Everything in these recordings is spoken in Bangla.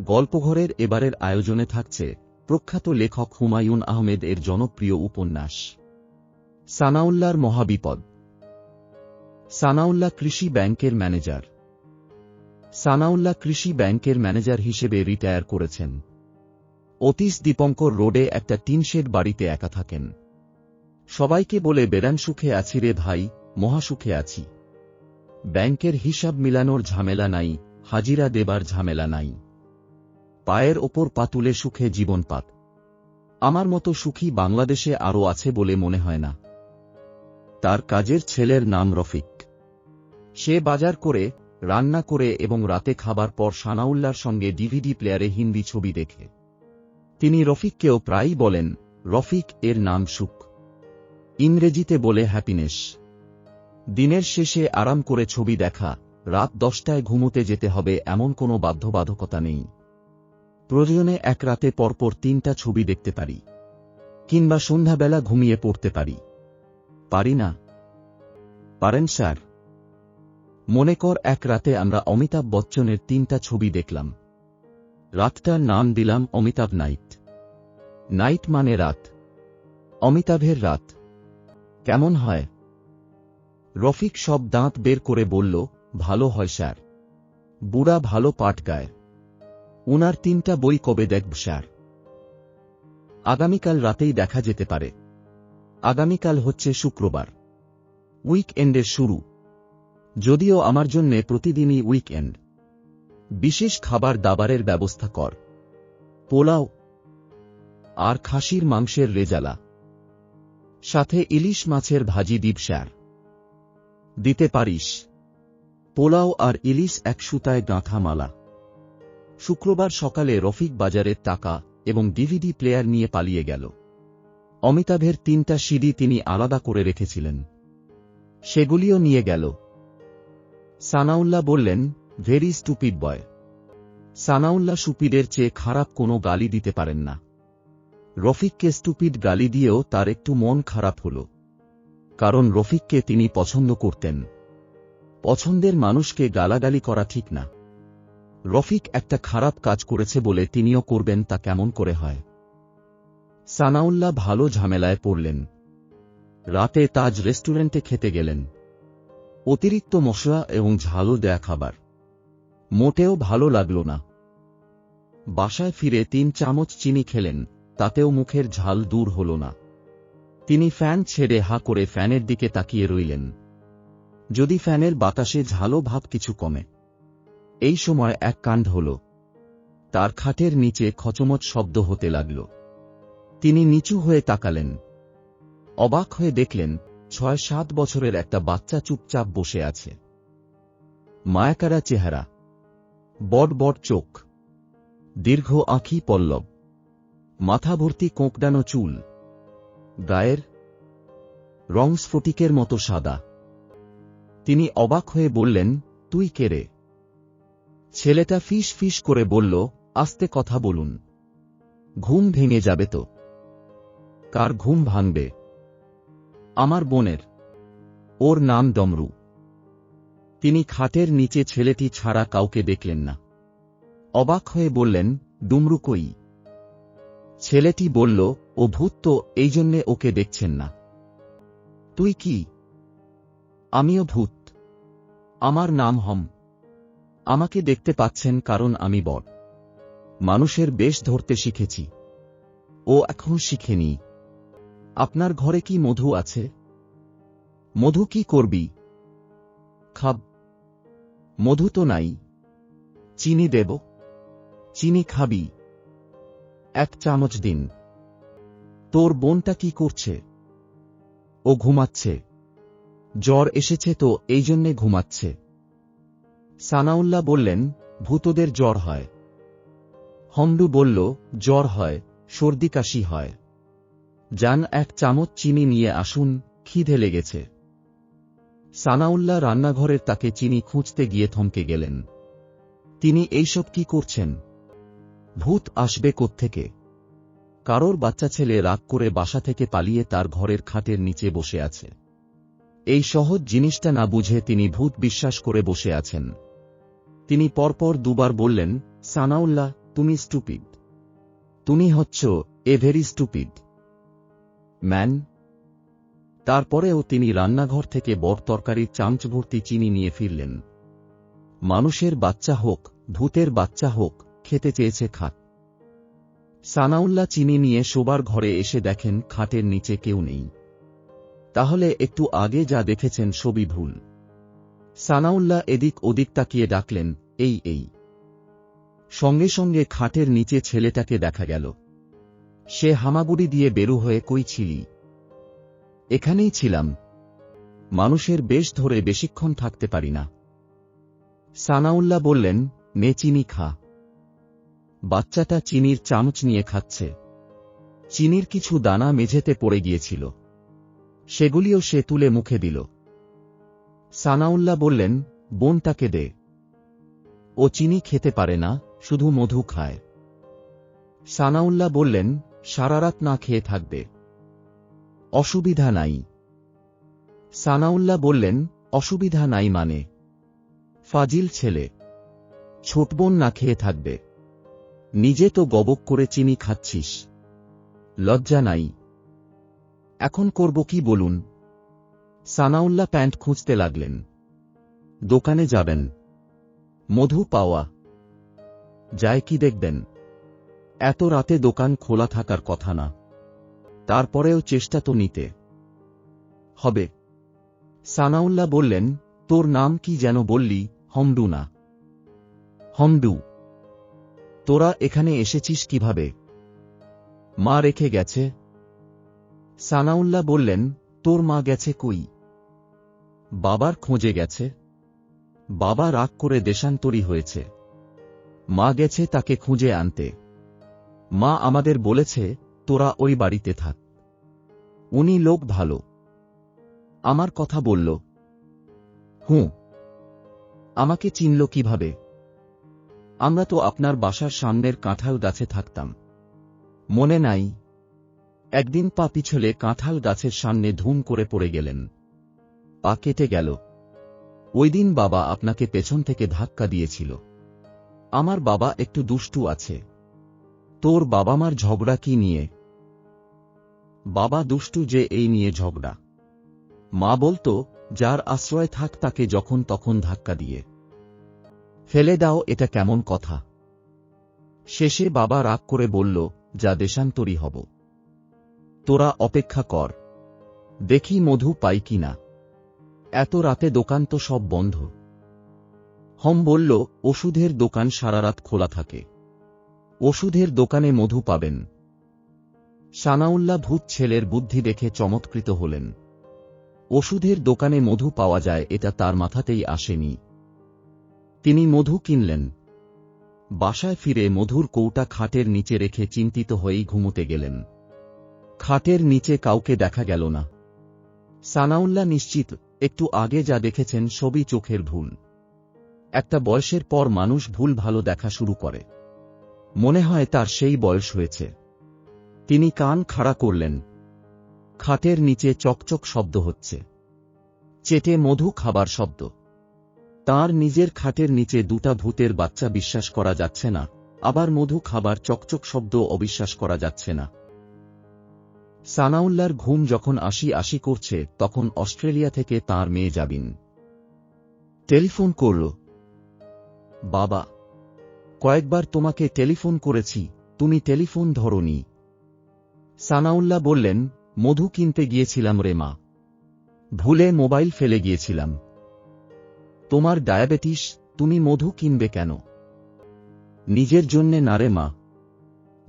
গল্পঘরের এবারের আয়োজনে থাকছে প্রখ্যাত লেখক হুমায়ুন আহমেদ এর জনপ্রিয় উপন্যাস। সানাউল্লার মহাবিপদ। সানাউল্লাহ কৃষি ব্যাংকের ম্যানেজার। সানাউল্লাহ কৃষি ব্যাংকের ম্যানেজার হিসেবে রিটায়ার করেছেন। অতীশ দীপঙ্কর রোডে একটা টিনশেড বাড়িতে একা থাকেন। সবাইকে বলে বেড়ান সুখে আছি রে ভাই মহাসুখে আছি। ব্যাংকের হিসাব মিলানোর ঝামেলা নাই হাজিরা দেবার ঝামেলা নাই। পায়ের ওপর পাতুলে সুখে জীবন পাত। আমার মতো সুখী বাংলাদেশে আরও আছে বলে মনে হয় না। তার কাজের ছেলের নাম রফিক। সে বাজার করে, রান্না করে এবং রাতে খাবার পর সানাউল্লার সঙ্গে ডিভিডি প্লেয়ারে হিন্দি ছবি দেখে। তিনি রফিককেও প্রায়ই বলেন, রফিক, এর নাম সুখ। ইংরেজিতে বলে হ্যাপিনেস দিনের শেষে আরাম করে ছবি দেখা রাত দশটায় ঘুমোতে যেতে হবে এমন কোনো বাধ্যবাধকতা নেই। প্রয়োজনে এক রাতে পরপর তিনটা ছবি দেখতে পারি, কিংবা সন্ধ্যাবেলা ঘুমিয়ে পড়তে পারি। পারি না। পারেন, স্যার। মনে কর এক রাতে আমরা অমিতাভ বচ্চনের তিনটা ছবি দেখলাম। রাতটার নাম দিলাম অমিতাভ নাইট। নাইট মানে রাত। অমিতাভের রাত। কেমন হয়? রফিক সব দাঁত বের করে বলল ভালো হয় স্যার। বুড়া ভালো পাঠ গায়। উনার তিনটা বই কবে দেখব স্যার? আগামীকাল রাতেই দেখা যেতে পারে। আগামীকাল হচ্ছে শুক্রবার। উইকএন্ডের শুরু। যদিও আমার জন্যে প্রতিদিনই উইকএন্ড। বিশেষ খাবার দাবারের ব্যবস্থা কর। পোলাও। আর খাসির মাংসের রেজালা। সাথে ইলিশ মাছের ভাজি দ্বীপ স্যার। দিতে পারিস। পোলাও আর ইলিশ এক সুতায় গাঁথা মালা শুক্রবার সকালে রফিক বাজারের টাকা এবং ডিভিডি প্লেয়ার নিয়ে পালিয়ে গেল। অমিতাভের তিনটা সিডি তিনি আলাদা করে রেখেছিলেন। সেগুলিও নিয়ে গেল। সানাউল্লাহ বললেন ভেরি স্টুপিড বয় সানাউল্লাহ সুপিডের চেয়ে খারাপ কোনো গালি দিতে পারেন না। রফিককে স্টুপিড গালি দিয়েও তার একটু মন খারাপ হল। কারণ রফিককে তিনি পছন্দ করতেন। পছন্দের মানুষকে গালাগালি করা ঠিক না। রফিক একটা খারাপ কাজ করেছে বলে তিনিও করবেন তা কেমন করে হয়? সানাউল্লাহ ভালো ঝামেলায় পড়লেন। রাতে তাজ রেস্টুরেন্টে খেতে গেলেন। অতিরিক্ত মশলা এবং ঝালও দেয়া খাবার। মোটেও ভালো লাগল না। বাসায় ফিরে তিন চামচ চিনি খেলেন, তাতেও মুখের ঝাল দূর হল না। তিনি ফ্যান ছেড়ে হা করে ফ্যানের দিকে তাকিয়ে রইলেন। যদি ফ্যানের বাতাসে ঝালো ভাব কিছু কমে। এই সময় এক কাণ্ড হল। তার খাটের নিচে খচমচ শব্দ হতে লাগল। তিনি নিচু হয়ে তাকালেন। অবাক হয়ে দেখলেন, ছয় সাত বছরের একটা বাচ্চা চুপচাপ বসে আছে। মায়াকারা চেহারা। বট বট চোখ। দীর্ঘ আঁখি পল্লব। মাথা ভর্তি কোঁকডানো চুল। গায়ের রং স্ফটিকের মতো সাদা। তিনি অবাক হয়ে বললেন, তুই কেরে ছেলেটা ফিস ফিস করে বলল, আস্তে কথা বলুন। ঘুম ভেঙে যাবে তো। কার ঘুম ভাঙবে? আমার বোনের। ওর নাম ডমরু। তিনি খাটের নিচে ছেলেটি ছাড়া কাউকে দেখলেন না। অবাক হয়ে বললেন, ডুমরু কই? ছেলেটি বলল, ও ভূত তো, এই জন্যে ওকে দেখছেন না। তুই কি? আমিও ভূত। আমার নাম হম। আমাকে দেখতে পাচ্ছেন কারণ আমি বট মানুষের বেশ ধরতে শিখেছি। ও এখন শিখেনি। আপনার ঘরে কি মধু আছে? মধু কি করবি? খাব। মধু তো নাই। চিনি দেব। চিনি খাবি। এক চামচ দিন। তোর বোনটা কি করছে? ও ঘুমাচ্ছে। জ্বর এসেছে তো, এই জন্যে ঘুমাচ্ছে। সানাউল্লাহ বললেন, ভূতদের জ্বর হয়। হন্ডু বলল, জ্বর হয়, সর্দি কাশি হয়। যান এক চামচ চিনি নিয়ে আসুন, খিদে লেগেছে। সানাউল্লাহ রান্নাঘরের তাকে চিনি খুঁজতে গিয়ে থমকে গেলেন। তিনি, এইসব কি করছেন? ভূত আসবে কোত্থেকে? কারোর বাচ্চা ছেলে রাগ করে বাসা থেকে পালিয়ে তার ঘরের খাটের নিচে বসে আছে। এই সহজ জিনিসটা না বুঝে তিনি ভূত বিশ্বাস করে বসে আছেন। তিনি পরপর দুবার বললেন, সানাউল্লাহ, তুমি স্টুপিড। তুমি হচ্ছ এ ভেরি স্টুপিড। ম্যান। তারপরেও তিনি রান্নাঘর থেকে বর তরকারির চামচ ভর্তি চিনি নিয়ে ফিরলেন। মানুষের বাচ্চা হোক, ভূতের বাচ্চা হোক, খেতে চেয়েছে খাট। সানাউল্লাহ চিনি নিয়ে শোবার ঘরে এসে দেখেন, খাটের নিচে কেউ নেই। তাহলে একটু আগে যা দেখেছেন ছবি ভুল। সানাউল্লাহ এদিক ওদিক তাকিয়ে ডাকলেন, এই এই। সঙ্গে সঙ্গে খাটের নিচে ছেলেটাকে দেখা গেল। সে হামাগুড়ি দিয়ে বেরু হয়ে কই ছিলি? এখানেই ছিলাম। মানুষের বেশ ধরে বেশিক্ষণ থাকতে পারি না। সানাউল্লাহ বললেন, নে চিনি খা। বাচ্চাটা চিনির চামচ নিয়ে খাচ্ছে। চিনির কিছু দানা মেঝেতে পড়ে গিয়েছিল। সেগুলিও সে তুলে মুখে দিল। সানাউল্লাহ বললেন বোনটাকে দে। ও চিনি খেতে পারে না, শুধু মধু খায়। সানাউল্লাহ বললেন সারারাত না খেয়ে থাকবে। অসুবিধা নাই। সানাউল্লাহ বললেন, অসুবিধা নাই মানে। ফাজিল ছেলে, ছোট বোন না খেয়ে থাকবে। নিজে তো গবক করে চিনি খাচ্ছিস। লজ্জা নাই। এখন করব কি বলুন? সানাউল্লাহ প্যান্ট খুঁজতে লাগলেন। দোকানে যাবেন। মধু পাওয়া। যায় কি দেখবেন। এত রাতে দোকান খোলা থাকার কথা না। তারপরেও চেষ্টা তো নিতে। হবে। সানাউল্লাহ বললেন, তোর নাম কি যেন বললি হমডু না? হমডু তোরা এখানে এসেছিস কীভাবে? মা রেখে গেছে। সানাউল্লাহ বললেন, তোর মা গেছে কই? বাবার খোঁজে গেছে। বাবা রাগ করে দেশান্তরী হয়েছে। মা গেছে তাকে খুঁজে আনতে। মা আমাদের বলেছে, তোরা ওই বাড়িতে থাক। উনি লোক ভালো। আমার কথা বলল। হুঁ, আমাকে চিনল কীভাবে? আমরা তো আপনার বাসার সামনের কাঁঠাল গাছে থাকতাম। মনে নাই একদিন পা পিছলে কাঁঠাল গাছের সামনে ধুম করে পড়ে গেলেন। পা কেটে গেল। ওই দিন বাবা আপনাকে পেছন থেকে ধাক্কা দিয়েছিল। আমার বাবা একটু দুষ্টু আছে। তোর বাবা মার ঝগড়া কি নিয়ে? বাবা দুষ্টু যে এই নিয়ে ঝগড়া। মা বলতো, যার আশ্রয় থাক তাকে যখন তখন ধাক্কা দিয়ে। ফেলে দাও, এটা কেমন কথা। শেষে বাবা রাগ করে বলল, যা দেশান্তরী হব। তোরা অপেক্ষা কর। দেখি মধু পাই কিনা। এত রাতে দোকান তো সব বন্ধ। হম বলল, ওষুধের দোকান সারা রাত খোলা থাকে। ওষুধের দোকানে মধু পাবেন। সানাউল্লাহ ভূত ছেলের বুদ্ধি দেখে চমৎকৃত হলেন। ওষুধের দোকানে মধু পাওয়া যায়, এটা তার মাথাতেই আসেনি। তিনি মধু কিনলেন। বাসায় ফিরে মধুর কৌটা খাটের নিচে রেখে চিন্তিত হয়েই ঘুমুতে গেলেন। খাটের নিচে কাউকে দেখা গেল না। সানাউল্লাহ নিশ্চিত, একটু আগে যা দেখেছেন সবই চোখের ভুল। একটা বয়সের পর মানুষ ভুল ভালো দেখা শুরু করে। মনে হয় তার সেই বয়স হয়েছে। তিনি কান খাড়া করলেন। খাটের নিচে চকচক শব্দ হচ্ছে। চেটে মধু খাবার শব্দ। তার নিজের খাটের নিচে দুটা ভূতের বাচ্চা বিশ্বাস করা যাচ্ছে না। আবার মধু খাবার চকচক শব্দ অবিশ্বাস করা যাচ্ছে না। সানাউল্লার ঘুম যখন আশি আশি করছে, তখন অস্ট্রেলিয়া থেকে তার মেয়ে যাবিন টেলিফোন করল, বাবা, কয়েকবার তোমাকে টেলিফোন করেছি, তুমি টেলিফোন ধরনি। সানাউল্লাহ বললেন, মধু কিনতে গিয়েছিলাম রে মা। ভুলে মোবাইল ফেলে গিয়েছিলাম। তোমার ডায়াবেটিস, তুমি মধু কিনবে কেন? নিজের জন্যে না রে মা,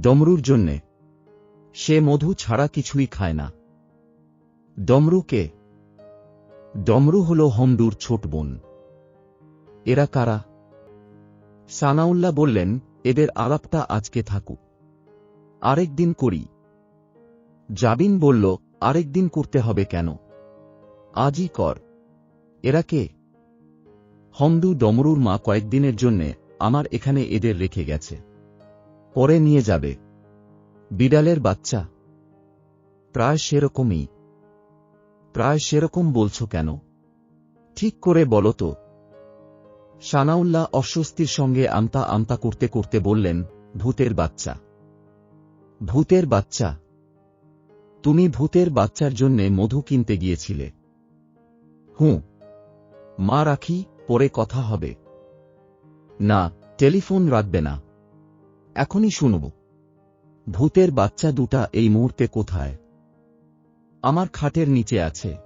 ডমরুর জন্যে। সে মধু ছাড়া কিছুই খায় না। ডমরুকে ডমরু হল হমডুর ছোট বোন। এরা কারা? সানাউল্লাহ বললেন, এদের আলাপটা আজকে থাকুক। আরেক দিন করি। জাবিন বলল, আরেক দিন করতে হবে কেন? আজই কর। এরা কে? হমদু ডমরুর মা কয়েকদিনের জন্যে আমার এখানে এদের রেখে গেছে। পরে নিয়ে যাবে। বিড়ালের বাচ্চা। প্রায় সেরকমই। প্রায় সেরকম বলছো কেন? ঠিক করে বলো তো। সানাউল্লাহ অস্বস্তির সঙ্গে আমতা আমতা করতে করতে বললেন, ভূতের বাচ্চা। ভূতের বাচ্চা। তুমি ভূতের বাচ্চার জন্যে মধু কিনতে গিয়েছিলে। হুঁ, মা রাখি, পরে কথা হবে। না, টেলিফোন রাখবে না। এখনই শুনব। ভূতের বাচ্চা দুটা এই মুহূর্তে কোথায়? আমার খাটের নিচে আছে।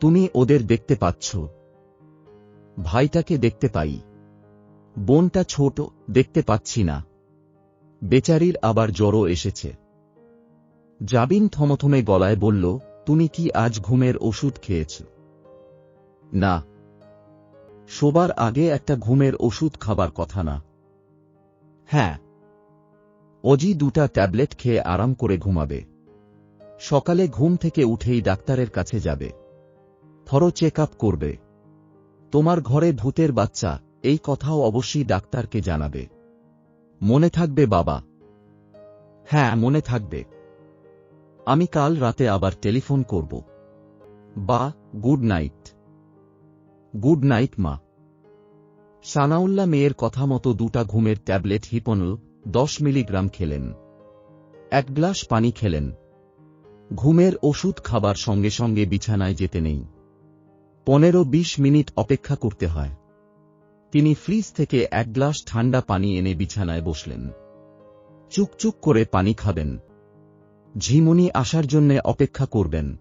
তুমি ওদের দেখতে পাচ্ছ। ভাইটাকে দেখতে পাই। বোনটা ছোট, দেখতে পাচ্ছি না। বেচারির আবার জ্বরও এসেছে। জাবিন থমথমে গলায় বলল, তুমি কি আজ ঘুমের ওষুধ খেয়েছ? না। শোবার আগে একটা ঘুমের ওষুধ খাবার কথা না। হ্যাঁ অজি দুটা ট্যাবলেট খেয়ে আরাম করে ঘুমাবে। সকালে ঘুম থেকে উঠেই ডাক্তারের কাছে যাবে। থরো চেক করবে। তোমার ঘরে ভূতের বাচ্চা, এই কথাও অবশ্যই ডাক্তারকে জানাবে। মনে থাকবে বাবা। হ্যাঁ মনে থাকবে। আমি কাল রাতে আবার টেলিফোন করব। বা, গুড নাইট। গুড নাইট, মা। সানাউল্লাহ মেয়ের কথা মতো দুটা ঘুমের ট্যাবলেট হিপনল দশ মিলিগ্রাম খেলেন। এক গ্লাস পানি খেলেন। ঘুমের ওষুধ খাবার সঙ্গে সঙ্গে বিছানায় যেতে নেই। পনেরো বিশ মিনিট অপেক্ষা করতে হয়। তিনি ফ্রিজ থেকে এক গ্লাস ঠান্ডা পানি এনে বিছানায় বসলেন। চুকচুক করে পানি খাবেন। ঝিমুনি আসার জন্যে অপেক্ষা করবেন।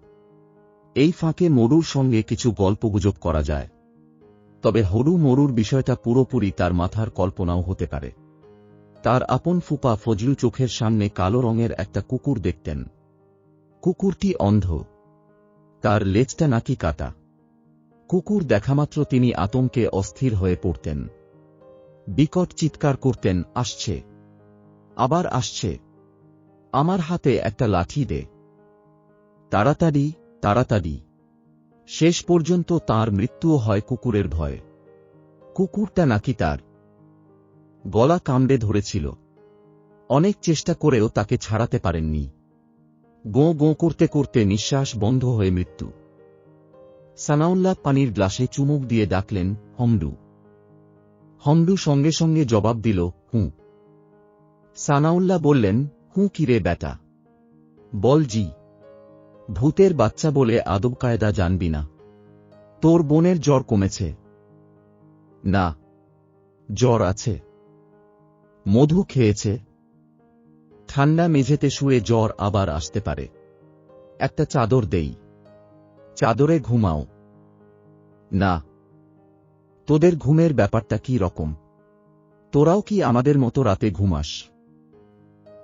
এই ফাঁকে মরুর সঙ্গে কিছু গল্পগুজব করা যায়। তবে হরু মরুর বিষয়টা পুরোপুরি তার মাথার কল্পনাও হতে পারে। তার আপন ফুপা ফজলু চোখের সামনে কালো রঙের একটা কুকুর দেখতেন। কুকুরটি অন্ধ। তার লেজটা নাকি কাটা। কুকুর দেখামাত্র তিনি আতঙ্কে অস্থির হয়ে পড়তেন। বিকট চিৎকার করতেন, আসছে। আবার আসছে। আমার হাতে একটা লাঠি দে। তাড়াতাড়ি তাড়াতাড়ি। শেষ পর্যন্ত তার মৃত্যুও হয় কুকুরের ভয়ে। কুকুরটা নাকি তার। গলা কামড়ে ধরেছিল। অনেক চেষ্টা করেও তাকে ছাড়াতে পারেননি। গোঁ গোঁ করতে করতে নিঃশ্বাস বন্ধ হয়ে মৃত্যু। সানাউল্লাহ পানির গ্লাসে চুমুক দিয়ে ডাকলেন হমডু হমডু সঙ্গে সঙ্গে জবাব দিল, হুঁ। সানাউল্লাহ বললেন, হুঁ কিরে বেটা বল জি। ভূতের বাচ্চা বলে আদব কায়দা জানবি না। তোর বোনের জ্বর কমেছে। না। জ্বর আছে। মধু খেয়েছে। ঠান্ডা মেঝেতে শুয়ে জ্বর আবার আসতে পারে। একটা চাদর দেই। চাদরে ঘুমাও। না। তোদের ঘুমের ব্যাপারটা কি রকম? তোরাও কি আমাদের মতো রাতে ঘুমাস?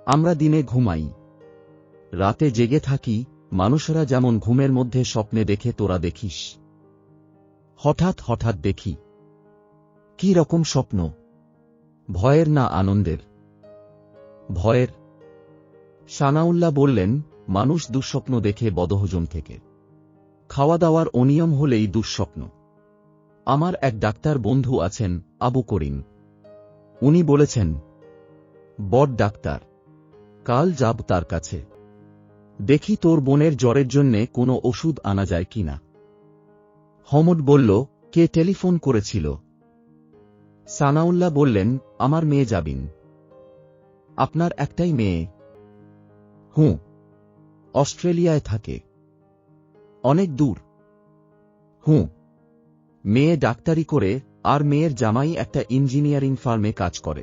আমরা দিনে ঘুমাই। রাতে জেগে থাকি, মানুষেরা যেমন ঘুমের মধ্যে স্বপ্নে দেখে তোরা দেখিস। হঠাৎ হঠাৎ দেখি। কি রকম স্বপ্ন? ভয়ের না আনন্দের। ভয়ের। সানাউল্লাহ বললেন, মানুষ দুঃস্বপ্ন দেখে বদহজম থেকে। খাওয়া দাওয়ার অনিয়ম হলেই দুঃস্বপ্ন। আমার এক ডাক্তার বন্ধু আছেন, আবু করিম। উনি বলেছেন, বড ডাক্তার, কাল যাব তার কাছে। দেখি তোর বোনের জ্বরের জন্যে কোনো ওষুধ আনা যায় কিনা। হমদ বলল, কে টেলিফোন করেছিল? সানাউল্লাহ বললেন, আমার মেয়ে যাবিন আপনার একটাই মেয়ে। হুঁ, অস্ট্রেলিয়ায় থাকে। অনেক দূর। হুঁ, মেয়ে ডাক্তারি করে, আর মেয়ের জামাই একটা ইঞ্জিনিয়ারিং ফার্মে কাজ করে।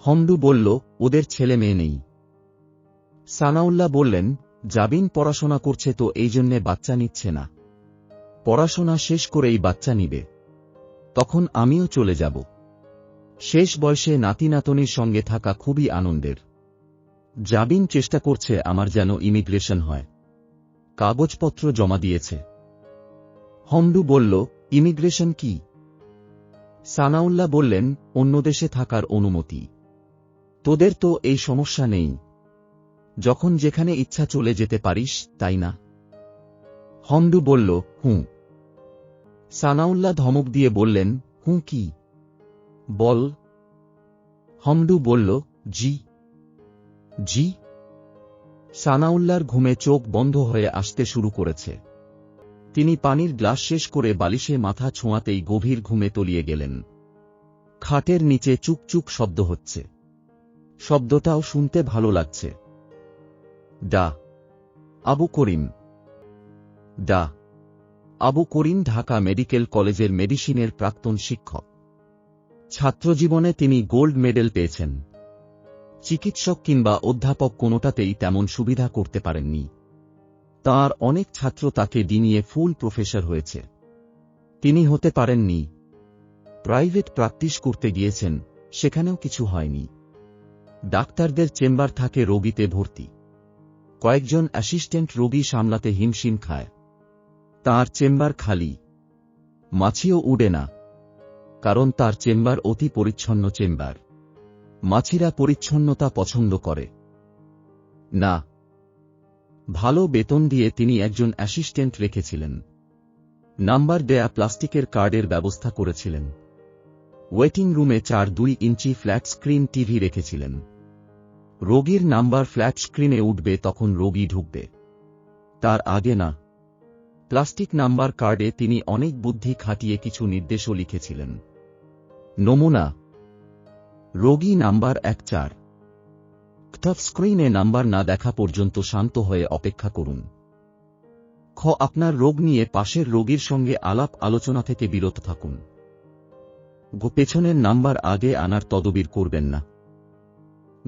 হমডু বলল, ওদের ছেলে মেয়ে নেই। সানাউল্লাহ বললেন, জাবিন পড়াশোনা করছে তো এই জন্যে বাচ্চা নিচ্ছে না। পড়াশোনা শেষ করেই বাচ্চা নিবে। তখন আমিও চলে যাব। শেষ বয়সে নাতি নাতনির সঙ্গে থাকা খুবই আনন্দের। জাবিন চেষ্টা করছে আমার যেন ইমিগ্রেশন হয়। কাগজপত্র জমা দিয়েছে। হমডু বলল, ইমিগ্রেশন কি? সানাউল্লাহ বললেন, অন্য দেশে থাকার অনুমতি। তোদের তো এই সমস্যা নেই। যখন যেখানে ইচ্ছা চলে যেতে পারিস, তাই না? হমডু বলল, হুঁ। সানাউল্লাহ ধমক দিয়ে বললেন, হুঁ কি? বল। হমডু বলল, জি। জি? সানাউল্লার ঘুমে চোখ বন্ধ হয়ে আসতে শুরু করেছে। তিনি পানির গ্লাস শেষ করে বালিশে মাথা ছোঁয়াতেই গভীর ঘুমে তলিয়ে গেলেন। খাটের নিচে চুপচুপ শব্দ হচ্ছে। শব্দটাও শুনতে ভালো লাগছে। ডা। আবু করিম। ডা। আবু করিম ঢাকা মেডিকেল কলেজের মেডিসিনের প্রাক্তন শিক্ষক। ছাত্রজীবনে তিনি গোল্ড মেডেল পেয়েছেন। চিকিৎসক কিংবা অধ্যাপক কোনোটাতেই তেমন সুবিধা করতে পারেননি। তার অনেক ছাত্র তাকে ডিনিয়ে ফুল প্রফেসর হয়েছে। তিনি হতে পারেননি। প্রাইভেট প্র্যাকটিস করতে গিয়েছেন, সেখানেও কিছু হয়নি। ডাক্তারদের চেম্বার থাকে রোগীতে ভর্তি। কয়েকজন অ্যাসিস্ট্যান্ট রোগী সামলাতে হিমশিম খায়। তার চেম্বার খালি। মাছিও উড়ে না, কারণ তার চেম্বার অতি পরিচ্ছন্ন চেম্বার। মাছিরা পরিচ্ছন্নতা পছন্দ করে। না, ভালো বেতন দিয়ে তিনি একজন অ্যাসিস্ট্যান্ট রেখেছিলেন। নাম্বার দেয়া প্লাস্টিকের কার্ডের ব্যবস্থা করেছিলেন। ওয়েটিং রুমে চার দুই ইঞ্চি ফ্ল্যাট স্ক্রিন টিভি রেখেছিলেন। রোগীর নাম্বার ফ্ল্যাট স্ক্রিনে উঠবে তখন রোগী ঢুকবে। তার আগে না প্লাস্টিক নাম্বার কার্ডে তিনি অনেক বুদ্ধি খাটিয়ে কিছু নির্দেশও লিখেছিলেন। নমুনা। রোগী নাম্বার এক চার। টাফ স্ক্রিনে নাম্বার না দেখা পর্যন্ত শান্ত হয়ে অপেক্ষা করুন। খ, আপনার রোগ নিয়ে পাশের রোগীর সঙ্গে আলাপ আলোচনা থেকে বিরত থাকুন। গো, পেছনের নাম্বার আগে আনার তদবির করবেন না।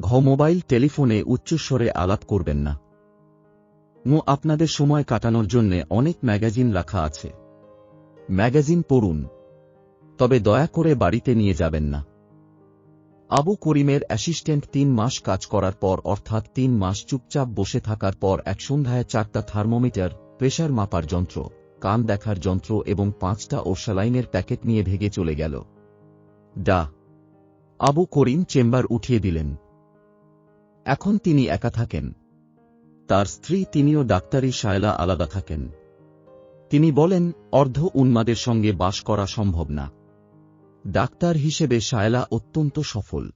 ঘ, মোবাইল, টেলিফোনে উচ্চস্বরে আলাপ করবেন না। মো আপনাদের সময় কাটানোর জন্য অনেক ম্যাগাজিন রাখা আছে। ম্যাগাজিন পড়ুন। তবে দয়া করে বাড়িতে নিয়ে যাবেন না। আবু করিমের অ্যাসিস্ট্যান্ট তিন মাস কাজ করার পর অর্থাৎ তিন মাস চুপচাপ বসে থাকার পর এক সন্ধ্যায় চারটা থার্মোমিটার প্রেশার মাপার যন্ত্র, কান দেখার যন্ত্র এবং পাঁচটা ওরসালাইনের প্যাকেট নিয়ে ভেগে চলে গেল। ডা। আবু করিম চেম্বার উঠিয়ে দিলেন। এখন তিনি একা থাকেন। তার স্ত্রী তিনিও ডাক্তারি শায়লা আলাদা থাকেন। তিনি বলেন, অর্ধ উন্মাদের সঙ্গে বাস করা সম্ভব না। ডাক্তার হিসেবে শায়লা অত্যন্ত সফল।